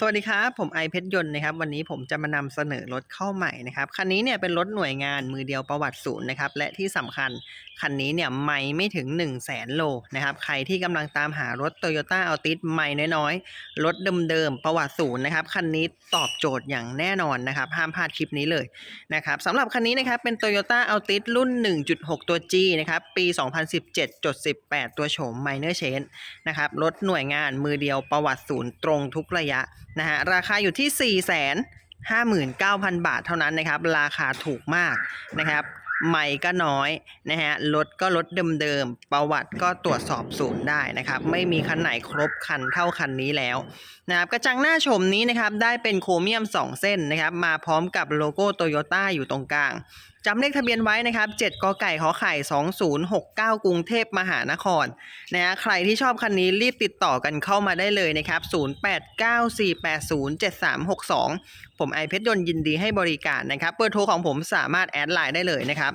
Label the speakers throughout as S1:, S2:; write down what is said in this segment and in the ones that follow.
S1: สวัสดีครับผมไอเพชรยนต์นะครับวันนี้ผมจะมานำเสนอรถเข้าใหม่นะครับคันนี้เนี่ยเป็นรถหน่วยงานมือเดียวประวัติศูนย์นะครับและที่สำคัญคันนี้เนี่ยไม่ไม่ถึง 1 0 0 0 0แสนโลนะครับใครที่กำลังตามหารถ Toyota a l t i s ไม่น้อยๆ รถเดิมๆประวัติศูนย์นะครับคันนี้ตอบโจทย์อย่างแน่นอนนะครับห้ามพลาดคลิปนี้เลยนะครับสำหรับคันนี้นะครับเป็น Toyota a l t i s รุ่น 1.6 ตัว G นะครับปี 2017.18 ตัวโฉม Minor Change นะครับรถหน่วยงานมือเดียวประวัติศูนย์ตรงทุกระยะ นะฮะราคาอยู่ที่4 5 9 0 0 0 บาทเท่านั้นนะครับ ราคาถูกมากนะครับใหม่ก็น้อยนะฮะรถก็รถเดิมๆ ประวัติก็ตรวจสอบศูนย์ได้นะครับ ไม่มีคันไหนครบคันเท่าคันนี้แล้วนะครับกระจังหน้าชมนี้นะครับ ได้เป็นโครเมียม 2 เส้นนะครับ มาพร้อมกับโลโก้โตโยต้าอยู่ตรงกลาง จำเลขทะเบียนไว้นะครับ7กไก่ขอไข่ 2069 กรุงเทพมหานครนะฮะใครที่ชอบคันนี้รีบติดต่อกันเข้ามาได้เลยนะครับ 0894807362 ผมไอเพชรยนยินดีให้บริการนะครับเบอร์โทรของผมสามารถแอดไลน์ได้เลยนะครับ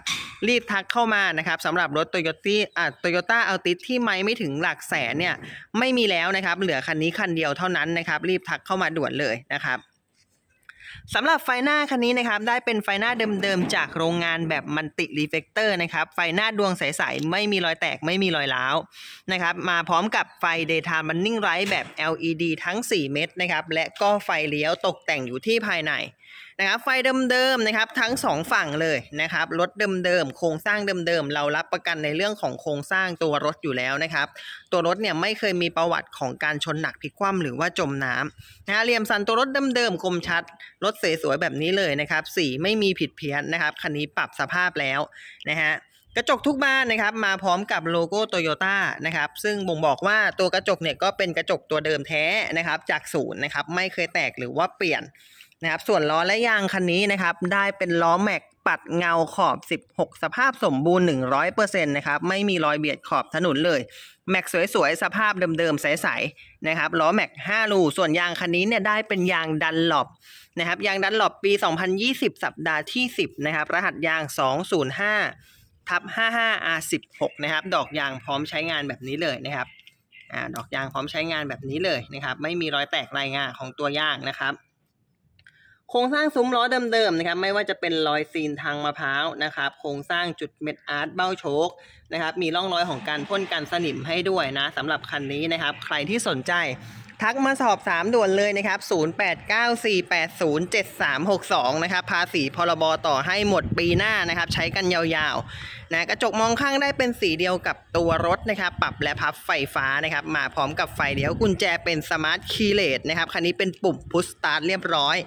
S1: รีบทักเข้ามานะครับสำหรับรถ Toyota อ่า Toyota a l t i s ที่ไม่ไม่ถึงหลักแสนเนี่ยไม่มีแล้วนะครับ เหลือคันนี้คันเดียวเท่านั้นนะครับ รีบทักเข้ามาด่วนเลยนะครับ สำหรับไฟหน้าคันนี้นะครับได้เป็นไฟหน้าเดิมๆจากโรงงานแบบมันติรีเฟกเตอร์นะครับไฟหน้าดวงใสๆไม่มีรอยแตกไม่มีรอยร้าวนะครับมาพร้อมกับไฟ daytime running light แบบ LED ทั้ง 4 เม็ดนะครับและก็ไฟเลี้ยวตกแต่งอยู่ที่ภายใน นะครับไฟเดิมๆนะครับทั้ง 2 ฝั่งเลยนะครับรถเดิมๆโครงสร้างเดิมๆเรารับประกันในเรื่องของโครงสร้างตัวรถอยู่แล้วนะครับ ตัวรถเนี่ยไม่เคยมีประวัติของการชนหนักพลิกคว่ำหรือว่าจมน้ำนะฮะเหลี่ยมสันตัวรถเดิมๆคมชัด รถสวยๆแบบนี้เลยนะครับสีไม่มีผิดเพี้ยนนะครับคันนี้ปรับสภาพแล้วนะฮะกระจกทุกบานนะครับมาพร้อมกับโลโก้โตโยต้านะครับซึ่งบ่งบอกว่าตัวกระจกเนี่ยก็เป็นกระจกตัวเดิมแท้นะครับจากศูนย์นะครับไม่เคยแตกหรือว่าเปลี่ยน นะครับส่วนล้อและยางคันนี้นะครับ ได้เป็นล้อแม็กปัดเงาขอบ 16 สภาพสมบูรณ์ 100%นะครับ ไม่มีรอยเบียดขอบถนนเลย แม็กสวยๆ สภาพเดิมๆ ใสๆ นะครับ ล้อแม็ก5รูส่วนยางคันนี้เนี่ยได้เป็นยางดันหลบนะครับ ยางดันหลบปี 2020 สัปดาห์ที่ 10 นะครับ รหัสยาง 205ทับ 55 R16 นะครับ ดอกยางพร้อมใช้งานแบบนี้เลยนะครับ อ่า ดอกยางพร้อมใช้งานแบบนี้เลยนะครับ ไม่มีรอยแตกรายงาของตัวยางนะครับ โครงสร้างซุ้มล้อเดิมๆนะครับไม่ว่าจะเป็นรอยซีนทางมะพร้าวนะครับโครงสร้างจุดเม็ดอาร์ตเบ้าโชกนะครับมีร่องรอยของการพ่นกันสนิมให้ด้วยนะสำหรับคันนี้นะครับ ใครที่สนใจ ทักมาสอบถามด่วนเลยนะครับ 0894807362 นะครับ ภาษีพรบต่อให้หมดปีหน้านะครับ ใช้กันยาวๆ นะ กระจกมองข้างได้เป็นสีเดียวกับตัวรถนะครับ ปรับและพับไฟฟ้านะครับ มาพร้อมกับไฟเลี้ยวกุญแจเป็นสมาร์ทคีย์เลสนะครับ คันนี้เป็นปุ่มพุชสตาร์ทเรียบร้อย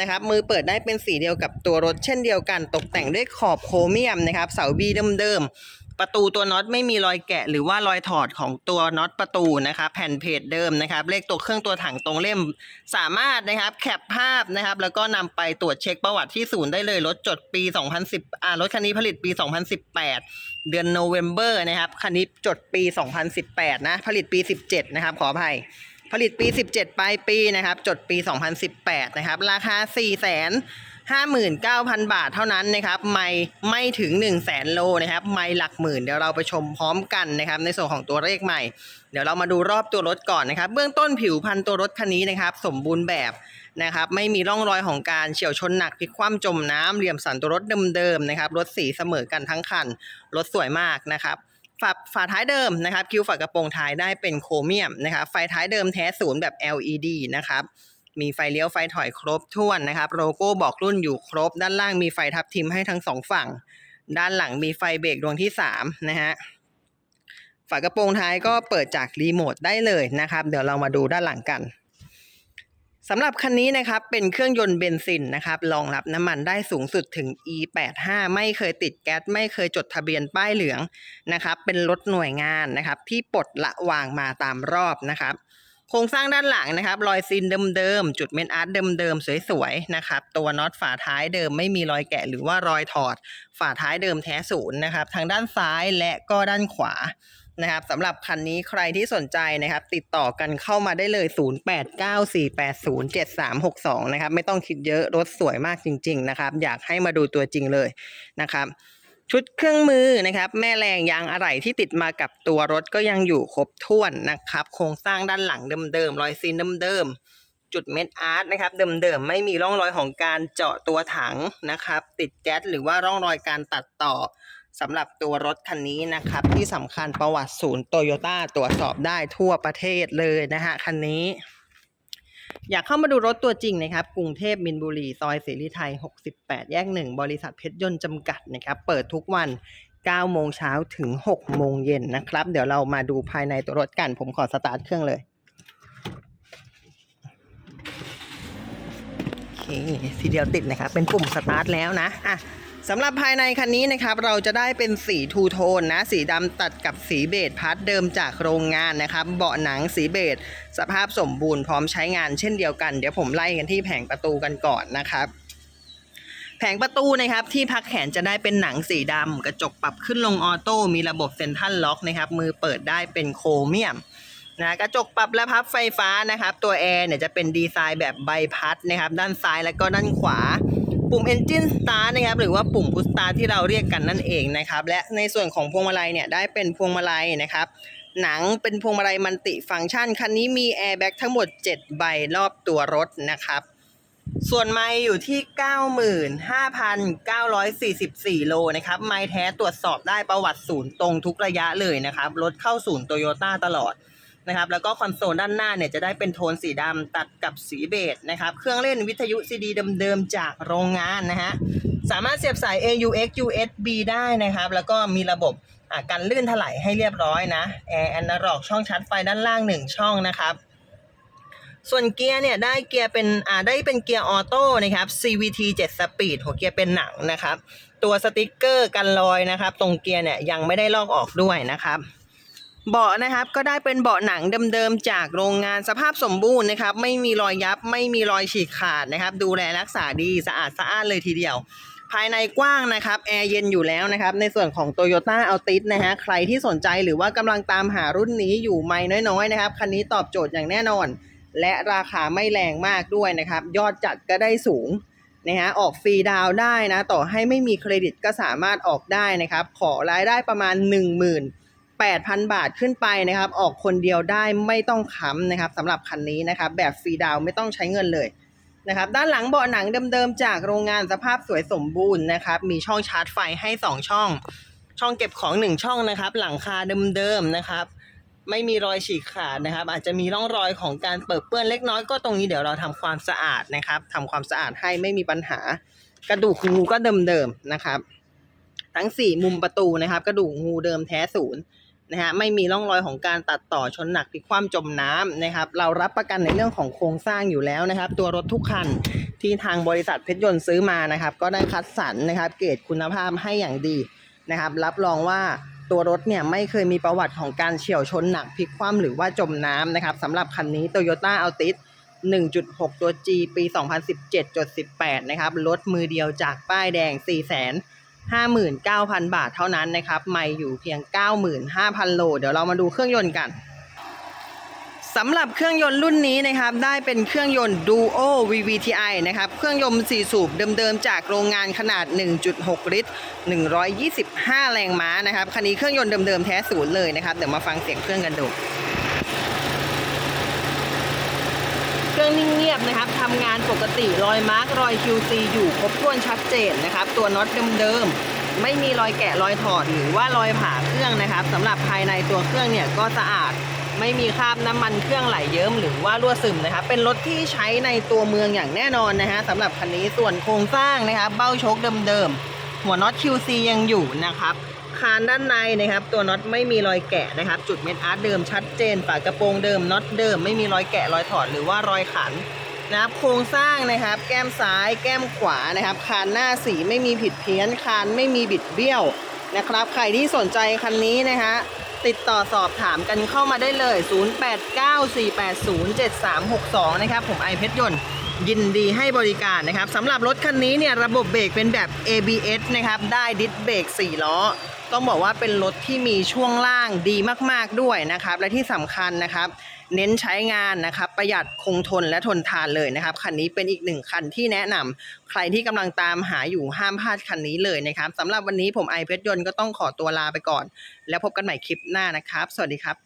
S1: นะครับมือเปิดได้เป็นสีเดียวกับตัวรถเช่นเดียวกัน ตกแต่งด้วยขอบโครเมียมนะครับ เสาบีเดิมๆ ประตูตัวน็อตไม่มีรอยแกะหรือว่ารอยถอดของตัวน็อตประตูนะครับแผ่นเพจเดิมนะครับ เลขตัวเครื่องตัวถังตรงเล่ม สามารถนะครับแคปภาพนะครับ แล้วก็นำไปตรวจเช็คประวัติที่ศูนย์ได้เลยรถจดปี 2010อ่ารถคันนี้ผลิตปี 2018 เดือนโนเวม ber นะครับคันนี้จดปี 2018 นะผลิตปี 17 นะครับขออภัยผลิตปี 17 ปลายปีนะครับ จดปี 2018 นะครับ ราคา4 5 9 0 0 0 บาทเท่านั้นนะครับ ไม่ไม่ถึง 1 0 0 0 0แสนโลนะครับ ไม่หลักหมื่นเดี๋ยวเราไปชมพร้อมกันนะครับ ในส่วนของตัวเลขใหม่ เดี๋ยวเรามาดูรอบตัวรถก่อนนะครับ เบื้องต้นผิวพันตัวรถคันนี้นะครับ สมบูรณ์แบบนะครับไม่มีร่องรอยของการเฉียวชนหนักพลิกคว่ำจมน้ำเหลี่ยมสันตัวรถเดิมๆนะครับรถสีเสมอกันทั้งคันรถสวยมากนะครับฝาฝาท้ายเดิมนะครับคิ้วฝากระโปรงท้ายได้เป็นโครเมียมนะครับไฟท้ายเดิมแท้ศูนย์แบบ LED นะครับ มีไฟเลี้ยวไฟถอยครบถ้วนนะครับ โลโก้บอกรุ่นอยู่ครบ ด้านล่างมีไฟทับทิมให้ทั้งสองฝั่ง ด้านหลังมีไฟเบรกดวงที่3นะฮะฝากระโปรงท้ายก็เปิดจากรีโมทได้เลยนะครับ เดี๋ยวเรามาดูด้านหลังกันสำหรับคันนี้นะครับเป็นเครื่องยนต์เบนซินนะครับรองรับน้ำมันได้สูงสุดถึง E85 ไม่เคยติดแก๊สไม่เคยจดทะเบียนป้ายเหลืองนะครับ เป็นรถหน่วยงานนะครับ ที่ปลดละวางมาตามรอบนะครับ โครงสร้างด้านหลังนะครับ รอยซีนเดิมๆ จุดเมนอาร์ตเดิมๆ สวยๆ นะครับ ตัวน็อตฝาท้ายเดิมไม่มีรอยแกะหรือว่ารอยถอด ฝาท้ายเดิมแท้ศูนย์นะครับ ทางด้านซ้ายและก็ด้านขวานะครับสำหรับคันนี้ใครที่สนใจนะครับ ติดต่อกันเข้ามาได้เลย 0894807362 นะครับ ไม่ต้องคิดเยอะรถสวยมากจริง ๆ นะครับ อยากให้มาดูตัวจริงเลยนะครับ ชุดเครื่องมือนะครับ แม่แรงยางอะไหล่ที่ติดมากับตัวรถก็ยังอยู่ครบถ้วนนะครับ โครงสร้างด้านหลังเดิมๆรอยซีนเดิมๆจุดเม็ดอาร์ตนะครับ เดิมๆไม่มีร่องรอยของการเจาะตัวถังนะครับ ติดแก๊สหรือว่าร่องรอยการตัดต่อสำหรับตัวรถคันนี้นะครับ ที่สำคัญประวัติศูนย์โตโยต้าตรวจสอบได้ทั่วประเทศเลยนะฮะคันนี้ อยากเข้ามาดูรถตัวจริงนะครับ กรุงเทพมินบุรี ซอยเสรีไทย 68 แยก 1 บริษัทเพชรยนต์จำกัดนะครับ เปิดทุกวัน 9 โมงเช้าถึง 6 โมงเย็นนะครับ เดี๋ยวเรามาดูภายในตัวรถกัน ผมขอสตาร์ทเครื่องเลย โอเคทีเดียวติดนะครับ เป็นปุ่มสตาร์ทแล้วนะ อะ สำหรับภายในคันนี้นะครับเราจะได้เป็นสีทูโทนนะ สีดำตัดกับสีเบจพัดเดิมจากโรงงานนะครับ เบาะหนังสีเบจสภาพสมบูรณ์พร้อมใช้งานเช่นเดียวกัน เดี๋ยวผมไล่กันที่แผงประตูกันก่อนนะครับแผงประตูนะครับที่พักแขนจะได้เป็นหนังสีดำกระจกปรับขึ้นลงออโต้มีระบบเซ็นทรัลล็อกนะครับมือเปิดได้เป็นโครเมียมนะกระจกปรับและพับไฟฟ้านะครับ ตัวแอร์เนี่ยจะเป็นดีไซน์แบบใบพัดนะครับ ด้านซ้ายและก็ด้านขวา ปุ่ม Engine Start นะครับหรือว่าปุ่ม Push Start ที่เราเรียกกันนั่นเองนะครับและในส่วนของพวงมาลัยเนี่ยได้เป็นพวงมาลัยนะครับหนังเป็นพวงมาลัยมันติฟังก์ชัน คันนี้มีแอร์แบ็กทั้งหมด 7 ใบรอบตัวรถนะครับ ส่วนไมล์อยู่ที่ 95,944 โลนะครับไมล์แท้ตรวจสอบได้ประวัติศูนย์ตรงทุกระยะเลยนะครับ รถเข้าศูนย์โตโยต้าตลอด นะครับแล้วก็คอนโซลด้านหน้าเนี่ยจะได้เป็นโทนสีดำตัดกับสีเบจนะครับเครื่องเล่นวิทยุซีดีเดิมๆจากโรงงานนะฮะสามารถเสียบสาย AUX USB ได้นะครับ แล้วก็มีระบบกันลื่นถลายให้เรียบร้อยนะแอร์แอนนาล็อกช่องชาร์จไฟด้านล่าง 1 ช่องนะครับ ส่วนเกียร์เนี่ยได้เกียร์เป็นอ่าได้เป็นเกียร์ออโต้นะครับ CVT 7 Speed หัวเกียร์เป็นหนังนะครับ ตัวสติกเกอร์กันรอยนะครับ ตรงเกียร์เนี่ยยังไม่ได้ลอกออกด้วยนะครับ เบาะนะครับก็ได้เป็นเบาะหนังเดิมๆจากโรงงานสภาพสมบูรณ์นะครับ ไม่มีรอยยับไม่มีรอยฉีกขาดนะครับ ดูแลรักษาดีสะอาดสะอ้านเลยทีเดียว ภายในกว้างนะครับแอร์เย็นอยู่แล้วนะครับ ในส่วนของ Toyota a l t i s นะฮะใครที่สนใจหรือว่ากำลังตามหารุ่นนี้อยู่ไม่น้อยๆนะครับ คันนี้ตอบโจทย์อย่างแน่นอน และราคาไม่แรงมากด้วยนะครับ ยอดจัดก็ได้สูงนะฮะออกฟรีดาวได้นะ ต่อให้ไม่มีเครดิตก็สามารถออกได้นะครับ ขอรายได้ประมาณ 8,000 บาทขึ้นไปนะครับ ออกคนเดียวได้ไม่ต้องค้ำนะครับสำหรับคันนี้นะครับ แบบฟรีดาวไม่ต้องใช้เงินเลยนะครับ ด้านหลังเบาะหนังเดิมๆ จากโรงงานสภาพสวยสมบูรณ์นะครับ มีช่องชาร์จไฟให้ 2 ช่อง ช่องเก็บของ 1 ช่องนะครับ หลังคาเดิมๆนะครับ ไม่มีรอยฉีกขาดนะครับ อาจจะมีร่องรอยของการเปิดเปื้อนเล็กน้อยก็ตรงนี้เดี๋ยวเราทำความสะอาดนะครับทำความสะอาดให้ไม่มีปัญหา กระดูกงูก็เดิมๆนะครับ ทั้ง 4 มุมประตูนะครับ กระดูกงูเดิมแท้ศูนย์ นะฮะไม่มีร่องรอยของการตัดต่อชนหนักพลิกคว่ำจมน้ำนะครับ เรารับประกันในเรื่องของโครงสร้างอยู่แล้วนะครับ ตัวรถทุกคันที่ทางบริษัทเพชรยนต์ซื้อมานะครับ ก็ได้คัดสรรนะครับ เกรดคุณภาพให้อย่างดีนะครับ รับรองว่าตัวรถเนี่ยไม่เคยมีประวัติของการเฉี่ยวชนหนักพลิกคว่ำหรือว่าจมน้ำนะครับสำหรับคันนี้ Toyota Altis 1.6 ตัว G ปี 2017.18 นะครับรถมือเดียวจากป้ายแดง 4 0 0 0 0 59,000 บาทเท่านั้นนะครับ ไม่อยู่เพียง 95,000 โล เดี๋ยวเรามาดูเครื่องยนต์กันสำหรับเครื่องยนต์รุ่นนี้นะครับ ได้เป็นเครื่องยนต์ Duo VVTi นะครับ เครื่องยนต์ 4 สูบเดิมๆ จากโรงงานขนาด 1.6 ลิตร 125 แรงม้านะครับ คันนี้เครื่องยนต์เดิมๆ แท้ศูนย์เลยนะครับ เดี๋ยวมาฟังเสียงเครื่องกันดู เค รื่องนิ่งเงียบนะครับทำงานปกติรอยมาร์กรอย QC อยู่ครบถ้วนชัดเจนนะครับ ตัวน็อตเดิมๆไม่มีรอยแกะรอยถอดหรือว่ารอยผ่าเครื่องนะครับสำหรับภายในตัวเครื่องเนี่ยก็สะอาดไม่มีคราบน้ำมันเครื่องไหลเยิ้มหรือว่ารั่วซึมนะครับเป็นรถที่ใช้ในตัวเมืองอย่างแน่นอนนะฮะสำหรับคันนี้ส่วนโครงสร้างนะครับเบ้าโชคเดิมๆหัวน็อต QC ยังอยู่นะครับ คานด้านในนะครับ ตัวน็อตไม่มีรอยแกะนะครับ จุดเม็ดอาร์ตเดิมชัดเจน ฝากระโปรงเดิมน็อตเดิมไม่มีรอยแกะรอยถอดหรือว่ารอยขันนะครับ โครงสร้างนะครับ แก้มซ้าย แก้มขวานะครับคานหน้าสีไม่มีผิดเพี้ยนคานไม่มีบิดเบี้ยวนะครับ ใครที่สนใจคันนี้นะฮะติดต่อสอบถามกันเข้ามาได้เลย 0894807362 นะครับ ผมไอเพชรยนต์ ยินดีให้บริการนะครับสำหรับรถคันนี้เนี่ยระบบเบรกเป็นแบบ ABS นะครับ ได้ดิสเบรก4 ล้อ ต้องบอกว่าเป็นรถที่มีช่วงล่างดีมากๆด้วยนะครับ และที่สำคัญนะครับ เน้นใช้งานนะครับ ประหยัดคงทนและทนทานเลยนะครับ คันนี้เป็นอีกหนึ่งคันที่แนะนำใครที่กำลังตามหาอยู่ห้ามพลาดคันนี้เลยนะครับสำหรับวันนี้ผมไอเพชรยนต์ก็ต้องขอตัวลาไปก่อน แล้วพบกันใหม่คลิปหน้านะครับ สวัสดีครับ